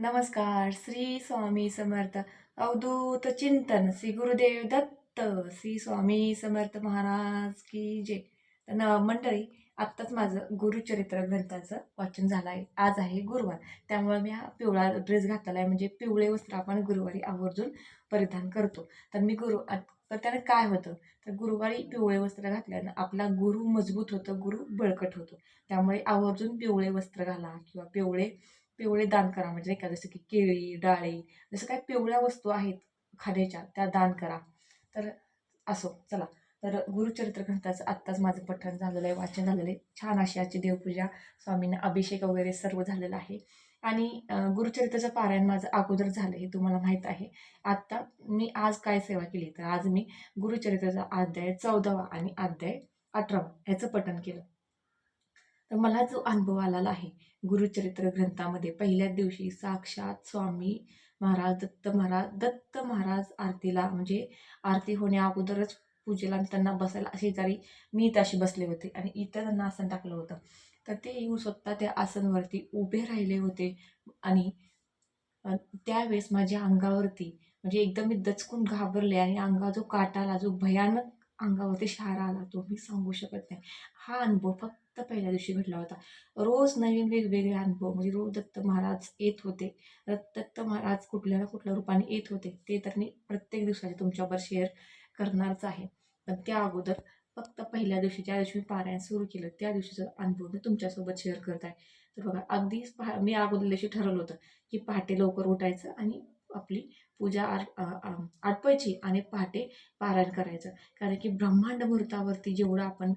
नमस्कार श्री स्वामी समर्थ अवधूत चिंतन श्री गुरुदेव दत्त श्री स्वामी समर्थ महाराज की जय तर न मंडळी आत्ताच माझं गुरुचरित्र ग्रंथाचं वाचन झालं आहे. आज आहे गुरुवार. त्यामुळे मी हा पिवळा ड्रेस घातलेला आहे. म्हणजे पिवळे वस्त्र आपण गुरुवारी आवर्जून परिधान करतो. तर मी गुरु आ- तर त्याने काय होतं? तर गुरुवारी पिवळे वस्त्र घातल्यानं आपला गुरु मजबूत होतं गुरु बळकट होतो. त्यामुळे आवर्जून पिवळे वस्त्र घाला किंवा पिवळे पिवळे दान करा म्हणजे नाही का जसं की केळी डाळी जसं काय पिवळ्या वस्तू आहेत खाण्याच्या त्या दान करा. तर असो चला. तर गुरुचरित्र ग्रंथाचं आत्ताच माझं पठण झालेलं आहे वाचन झालेलं आहे. छान अशी आजची देवपूजा स्वामींना अभिषेक वगैरे सर्व झालेलं आहे. आणि गुरुचरित्राचं पारायण माझं अगोदर झालं हे तुम्हाला माहीत आहे. आत्ता मी आज काय सेवा केली? तर आज मी गुरुचरित्राचा अध्याय चौदावा आणि अध्याय अठरावा ह्याचं पठण केलं. तर मला जो अनुभव आलेला आहे गुरुचरित्र ग्रंथामध्ये पहिल्याच दिवशी साक्षात स्वामी महाराज दत्त महाराज दत्त महाराज आरतीला म्हणजे आरती होण्या अगोदरच पूजेला त्यांना बसायला शेजारी मी तशी बसले होते आणि इथं त्यांना आसन टाकलं होतं. तर ते येऊन स्वतः त्या आसनवरती उभे राहिले होते आणि त्यावेळेस माझ्या अंगावरती म्हणजे एकदम मी दचकून घाबरले आणि अंगा जो काटा आला जो भयानक अंगावरती शहारा आला तो मी सांगू शकत नाही. हा अनुभव फक्त पहिल्या दिवशी घडला होता. रोज नवीन वेगवेगळे अनुभव म्हणजे रोज दत्त महाराज येत होते. दत्त दत्त महाराज कुठल्या ना कुठल्या रूपाने येत होते. ते तर मी प्रत्येक दिवसाचे तुमच्यावर शेअर करणारच आहे. पण त्या अगोदर फक्त पहिल्या दिवशी ज्या दिवशी मी पारायण सुरू केलं त्या दिवशीचा अनुभव मी तुमच्यासोबत शेअर करत आहे. तर बघा अगदीच पहा मी अगोदर दिवशी ठरवलं होतं की पहाटे लवकर उठायचं आणि आपली पूजा आर आटपायची आणि पहाटे पारायण करायचं. कारण की ब्रह्मांड मुहूर्तावरती जेवढं आपण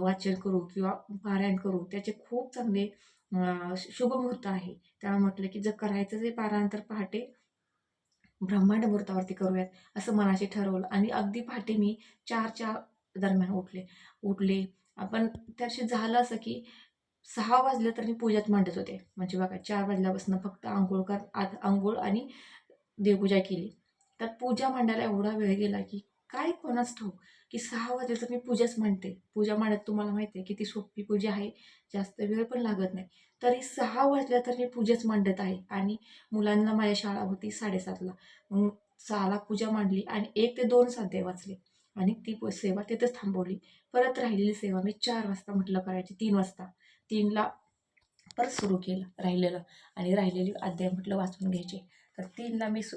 वाचन करू किंवा पारायण करू त्याचे खूप चांगले शुभ मुहूर्त आहे. त्यामुळे म्हटलं की जर करायचं जे पारायण तर पहाटे ब्रह्मांड मुहूर्तावरती करूयात असं मनाशी ठरवलं. आणि अगदी पहाटे मी चारच्या दरम्यान उठले. उठले. आपण त्याशी झालं असं की सहा वाजले तर मी पूजात मांडत होते. म्हणजे बघा चार वाजल्यापासून फक्त आंघोळ कर आत आंघोळ आणि देवपूजा केली. त्यात पूजा मांडायला एवढा वेळ गेला की काय कोणाच ठाऊक? की सहा वाजले तर मी पूजाच मांडते. पूजा मांडत तुम्हाला माहिती आहे किती सोपी पूजा आहे. जास्त वेळ पण लागत नाही. तरी सहा वाजल्या तर मी पूजाच मांडत आहे. आणि मुलांना माझ्या शाळा होती साडेसातला. मग सहाला पूजा मांडली आणि एक ते दोन साध्याय वाचले. आणि ती प- सेवा तिथंच थांबवली. परत राहिलेली सेवा मी चार वाजता म्हटलं करायची. तीन वाजता. तीनला परत सुरू केलं राहिलेलं. आणि राहिलेली अध्याय म्हटलं वाचून घ्यायचे. तर तीनला मी सु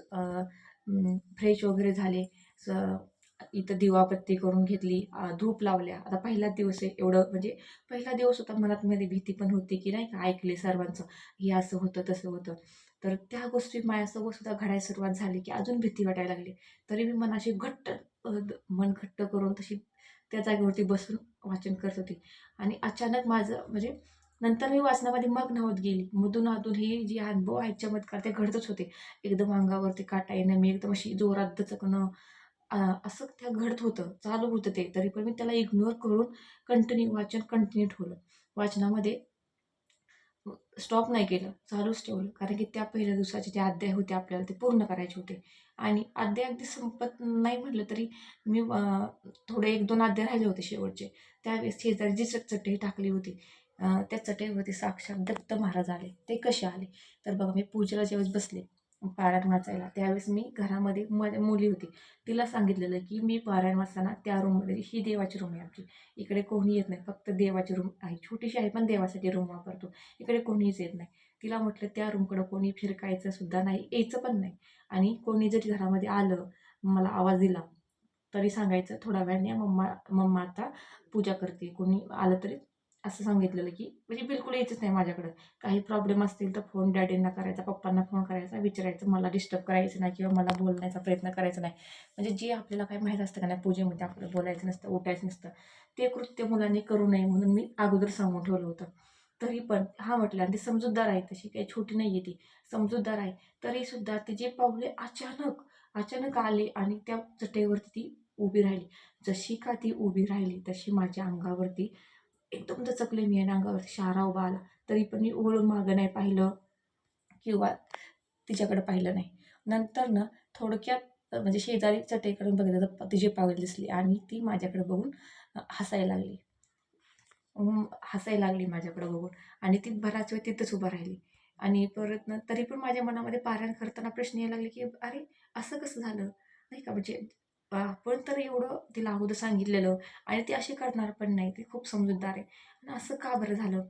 फ्रेश वगैरे झाले. स इथं दिवाबत्ती करून घेतली धूप लावल्या. आता पहिला दिवस आहे एवढं म्हणजे पहिला दिवस होता मनात मध्ये भीती पण होती की नाही का ऐकले सर्वांचं हे असं होतं तसं होतं. तर त्या गोष्टी माझ्यासोबत सुद्धा घडायला सुरुवात झाली की अजून भीती वाटायला लागली. तरी मी मनाशी घट्ट मन घट्ट करून तशी त्या जागेवरती बसून वाचन करत होती. आणि अचानक माझं म्हणजे नंतर मी वाचनामध्ये मग्न होत गेली. मधून अधून हे जे अनुभव आहेत चमत्कार ते घडतच होते. एकदम अंगावरती काटा येणं मी एकदम अशी जोरात दचकणं असं त्या घडत होतं. चालू होतं ते. तरी पण मी त्याला इग्नोर करून कंटिन्यू वाचन कंटिन्यू ठेवलं. वाचनामध्ये स्टॉप नाही केलं. चालूच ठेवलं. कारण की त्या पहिल्या दिवसाचे जे अध्याय होते आपल्याला ते पूर्ण करायचे होते. आणि अध्याय अगदी संपत नाही म्हटलं तरी मी थोडे एक दोन अध्याय राहिले होते शेवटचे. त्यावेळेस शेजारी जी चटचटी टाकली होती त्या चटईवरती साक्षात दत्त महाराज आले. ते कसे आले? तर बघा मी पूजेला ज्यावेळेस बसले पारायण वाचायला त्यावेळेस मी घरामध्ये म मुली होती. तिला सांगितलेलं की मी पारायण वाचताना त्या रूममध्ये ही देवाची रूम आहे आमची. इकडे कोणी येत नाही. फक्त देवाची रूम आहे. छोटीशी आहे पण देवासाठी रूम वापरतो. इकडे कोणीच येत नाही. तिला म्हटलं त्या रूमकडं कोणी फिरकायचं सुद्धा नाही यायचं पण नाही. आणि कोणी जरी घरामध्ये आलं मला आवाज दिला तरी सांगायचं थोड्या वेळाने मम्मा मम्मा आता पूजा करते. कोणी आलं तरी असं सांगितलेलं की म्हणजे बिलकुल यायचंच नाही माझ्याकडं. काही प्रॉब्लेम असतील तर फोन डॅडींना करायचा पप्पांना फोन करायचा विचारायचं मला डिस्टर्ब करायचं नाही किंवा मला बोलण्याचा प्रयत्न करायचा नाही. म्हणजे जे आपल्याला काही माहीत असतं का नाही पूजेमध्ये आपल्याला बोलायचं नसतं उठायचं नसतं ते कृत्य मुलांनी करू नये म्हणून मी अगोदर सांगून ठेवलं होतं. तरी पण हा म्हटलं आणि ती समजूतदार आहे तशी काही छोटी नाही आहे ती. समजूतदार आहे. तरीसुद्धा जे पावले अचानक अचानक आले आणि त्या चटईवरती ती उभी राहिली. जशी का ती उभी राहिली तशी माझ्या अंगावरती एकदम दचकले मी आणि अंगावर शारा उभा आला. तरी पण मी वळून मागं नाही पाहिलं किंवा तिच्याकडे पाहिलं नाही. नंतर ना थोडक्यात म्हणजे शेजारी चटईकडून बघितलं तर तिची पावले दिसली आणि ती माझ्याकडे बघून हसायला लागली. हसायला लागली माझ्याकडे बघून. आणि ती बराच वेळ तिथंच उभा राहिली. आणि परत ना तरी पण माझ्या मनामध्ये पारायण करताना प्रश्न यायला लागले की अरे असं कसं झालं? नाही का म्हणजे आपण तर एवढं तिला अगोदर सांगितलेलं आणि ती अशी करणार पण नाही. ती खूप समजूतदार आहे. आणि असं का बरं झालं?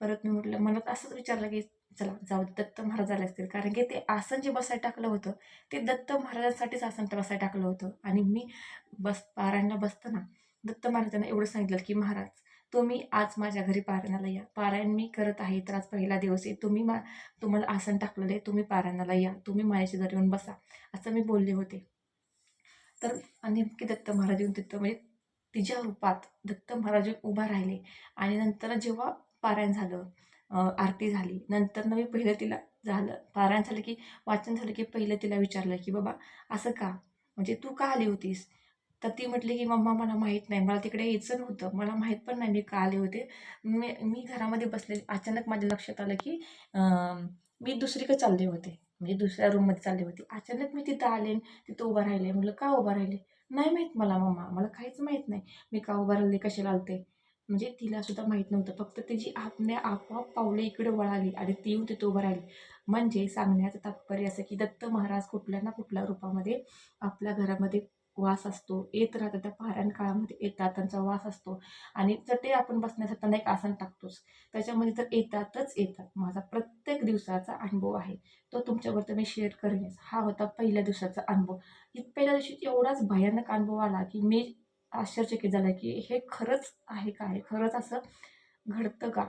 परत मी म्हटलं मनात असंच विचारलं की चला जाऊ दे, दत्त महाराज असतील. कारण की ते आसन जे बसायला टाकलं होतं ते दत्त महाराजांसाठीच आसन बसायला टाकलं होतं. आणि मी बस पारायणला बसताना दत्त महाराजांना एवढं सांगितलं की महाराज तुम्ही आज माझ्या घरी पारायणाला या. पारायण मी करत आहे तर आज पहिला दिवस आहे. तुम्ही मा तुम्हाला आसन टाकलेलं आहे. तुम्ही पारायणाला या. तुम्ही माझ्याशी जर येऊन बसा. असं मी बोलले होते. तर नेमके दत्त महाराज येऊन तिथं म्हणजे तिच्या रूपात दत्त महाराज उभा राहिले. आणि नंतर जेव्हा पारायण झालं आरती झाली नंतर मी पहिलं तिला झालं पारायण झालं की वाचन झालं की पहिलं तिला विचारलं की बाबा असं का? म्हणजे तू का आली होतीस? तर ती म्हटली की मम्मा मला माहीत नाही मला तिकडे यायचं नव्हतं. मला माहीत पण नाही मी का आले होते? मी मी घरामध्ये बसलेली अचानक माझ्या लक्षात आलं की मी दुसरीकडे चालले होते. म्हणजे दुसऱ्या रूममध्ये चालले होते. अचानक मी तिथं आले तिथं उभं राहिले म्हटलं का उभं राहिले? नाही माहीत मला मम्मा. मला काहीच माहीत नाही. मी का उभं राहिले? कशाला आलते? म्हणजे तिला सुद्धा माहीत नव्हतं. फक्त तिची आपल्या आपोआप पावले इकडे वळाली आणि ती येऊन तिथं उभं राहिली. म्हणजे सांगण्याचं तात्पर्य असं की दत्त महाराज कुठल्या ना कुठल्या रूपामध्ये आपल्या घरामध्ये वास असतो येत राहतात त्या पारायण काळामध्ये येतात त्यांचा वास असतो. आणि चटे आपण बसण्यासाठी त्यांना एक आसन टाकतोच त्याच्यामध्ये तर येतातच येतात. माझा प्रत्येक दिवसाचा अनुभव आहे. तो तुमच्याबरोबर मी शेअर करेनच. हा होता पहिल्या दिवसाचा अनुभव. पहिल्या दिवशी एवढाच भयानक अनुभव आला की मी आश्चर्यचकित झाला की हे खरंच आहे का हे खरंच असं घडतं का?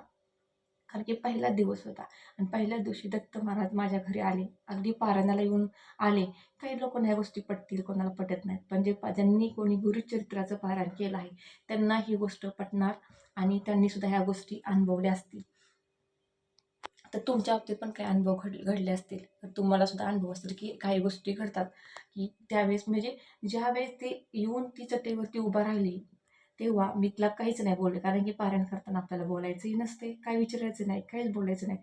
कारण की पहिला दिवस होता. आणि पहिल्या दिवशी दत्त महाराज माझ्या घरी आले. अगदी पारायणाला येऊन आले. काही लोकांना ह्या गोष्टी पटतील कोणाला पटत नाहीत. पण जे पा- ज्यांनी कोणी गुरुचरित्राचं पारायण केलं आहे त्यांना ही गोष्ट पटणार आणि त्यांनी सुद्धा ह्या गोष्टी अनुभवल्या असतील. तर तुमच्या बाबतीत पण काही अनुभव घड घडले असतील. तर तुम्हाला सुद्धा अनुभव असतील की काही गोष्टी घडतात. की त्यावेळेस म्हणजे ज्यावेळेस ते येऊन ती चटेवरती उभा राहिली तेव्हा मी तिला काहीच नाही बोलले. कारण की पारायण करताना आपल्याला बोलायचंही नसते काय विचारायचं नाही काहीच बोलायचं नाही.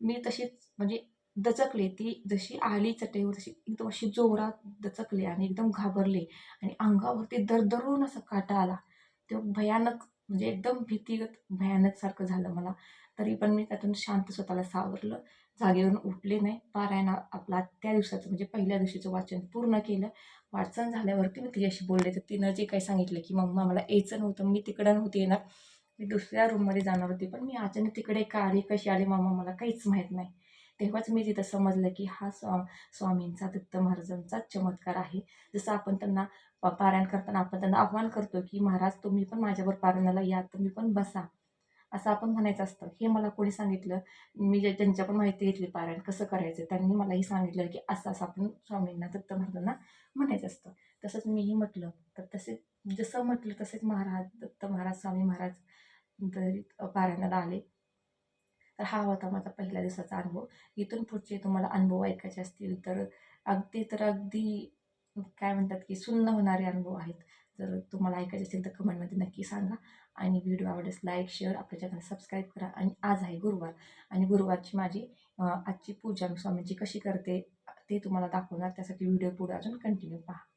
मी तशीच म्हणजे दचकले. ती जशी आली चटईवर तशी एकदम अशी जोरात दचकले आणि एकदम घाबरले आणि अंगावरती दरदरून असा काटा आला. तो भयानक म्हणजे एकदम भीतीगत भयानक सारखं झालं मला. तरी पण मी त्यातून शांत स्वतःला सावरलं. जागेवरून उठले नाही. पारायण आपला त्या दिवसाचं म्हणजे पहिल्या दिवशीचं वाचन पूर्ण केलं. वाचन झाल्यावरती मी तिच्याशी बोलले. तर तिनं जे काही सांगितलं की मम्मा मला यायचं नव्हतं. मी तिकडं नव्हती येणार. मी दुसऱ्या रूममध्ये जाणार होती. पण मी अचानक तिकडे का आली. कशी आली मामा? मला काहीच माहीत नाही. तेव्हाच मी तिथं समजलं की हा स्वा स्वामींचा दत्त महाराजांचा चमत्कार आहे. जसं आपण त्यांना पारायण करताना आपण त्यांना आव्हान करतो की महाराज तुम्ही पण माझ्यावर पारायणाला या. तुम्ही पण बसा. असं आपण म्हणायचं असतं. हे मला कोणी सांगितलं? मी जे त्यांच्या पण माहिती घेतली पारायण कसं करायचं? त्यांनी मलाही सांगितलं की असं असं आपण स्वामींना दत्त महाराजांना म्हणायचं असतं. तसंच मीही म्हटलं. तर तसे जसं म्हटलं तसेच महाराज दत्त महाराज स्वामी महाराज तरी पारायणाला आले तर हा होता माझा पहिल्या दिवसाचा अनुभव. इथून पुढचे तुम्हाला अनुभव ऐकायचे असतील तर अगदी तर अगदी काय म्हणतात की सुन्न होणारे अनुभव आहेत. जर तुम्हाला ऐकायचे असेल तर कमेंटमध्ये नक्की सांगा. आणि व्हिडिओ आवडल्यास लाईक शेअर आपल्या चॅनल सबस्क्राईब करा. आणि आज आहे गुरुवार. आणि गुरुवारची माझी आजची पूजा मी स्वामींची कशी करते ते तुम्हाला दाखवणार. त्यासाठी व्हिडिओ पुढे अजून कंटिन्यू पहा.